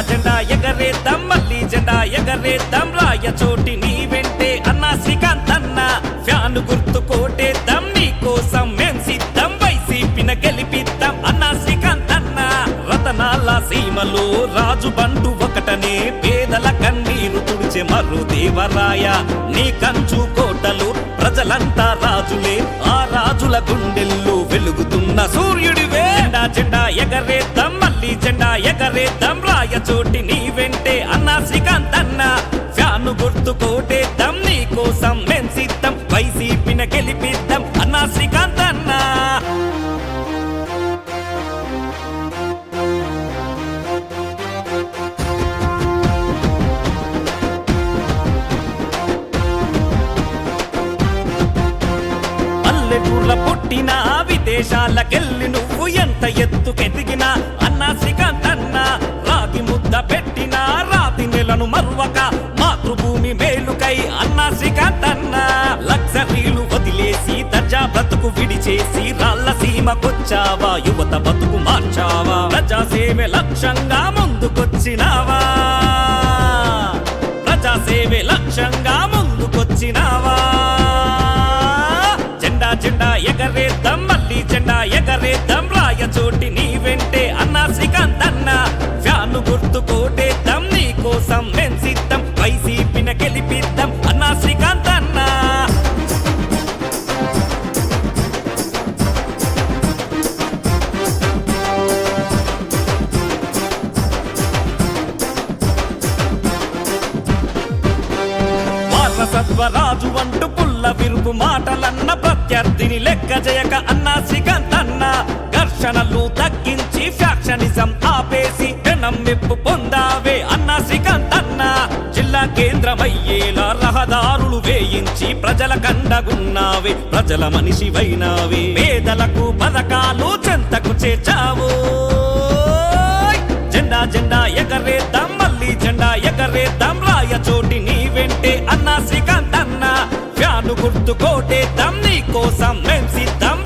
మళ్ళీ జెండా ఎగరేద్దాం. రాయ చోటి నీ వెంటే అన్నా శ్రీకాంత్ అన్న. ఫ్యాన్ గుర్తు కోటేద్దాం నీ కోసం మేం సిద్ధం. వైసీపీన గెలిపిద్దాం అన్నా శ్రీకాంత్ అన్న. రతనాల సీమలో రాజు బంటు ఒకటనే. పేదల కన్నీరు తుడిచే మరు దేవరాయ. నీ కంచు కోటలు ప్రజలంతా రాజులే. ఆ రాజుల గుండెల్లో వెలుగుతున్న సూర్యుడివే. జెండా జెండా ఎగరేద్దాం మళ్ళీ జెండా ఎగరేద్దాం. రాయ చోటి నీ వెంటే అన్నా శ్రీకాంత్ అన్న. ఫ్యాను గుర్తు కోటేద్దాం నీ కోసం మేం సిద్ధం. వైసీపీన గెలిపిద్దాం అన్నా శ్రీకాంత్ అన్న. పల్లెటూర్ల పుట్టిన విదేశాలకెళ్ళి నువ్వు ఎంత ఎత్తుకెదిగినా పెట్టిన రాతి నెలను మరువక మాతృభూమి మేలుకై అన్నా శ్రీకాంత్ అన్న లగ్జరీలు వదిలేసి దర్జా బ్రతుకు విడిచేసి రాళ్ళ సీమకొచ్చావా? యువత బతుకు మార్చావా? ప్రజాసేవే లక్ష్యంగా ముందుకొచ్చినావా? ప్రజాసేవే లక్ష్యంగా ముందుకొచ్చినావా? జెండా జెండా ఎగరేద్దాం మళ్ళీ జెండా ఎగరేద్దాం. సత్వరాజు అంటూ పుల్ల విరుపు మాటలన్న ప్రత్యర్థిని లెక్క జయక అన్నా శ్రీకాంత్ అన్న ఘర్షణలు తగ్గించి ఫ్యాక్షనిజం ఆపేసి జనం మెప్పు పొందావే అన్నా శ్రీకాంత్ అన్న జిల్లా కేంద్రమయ్యేలా రహదారులు వేయించి ప్రజల కండగున్నావే ప్రజల మనిషివైనావే. పేదలకు పథకాలు చెంతకు చేచావు శ్రీకాంత్ అన్న ఫ్యాను గుర్తుకోటే దమ్ నీ కోసం మేం సిద్ధం.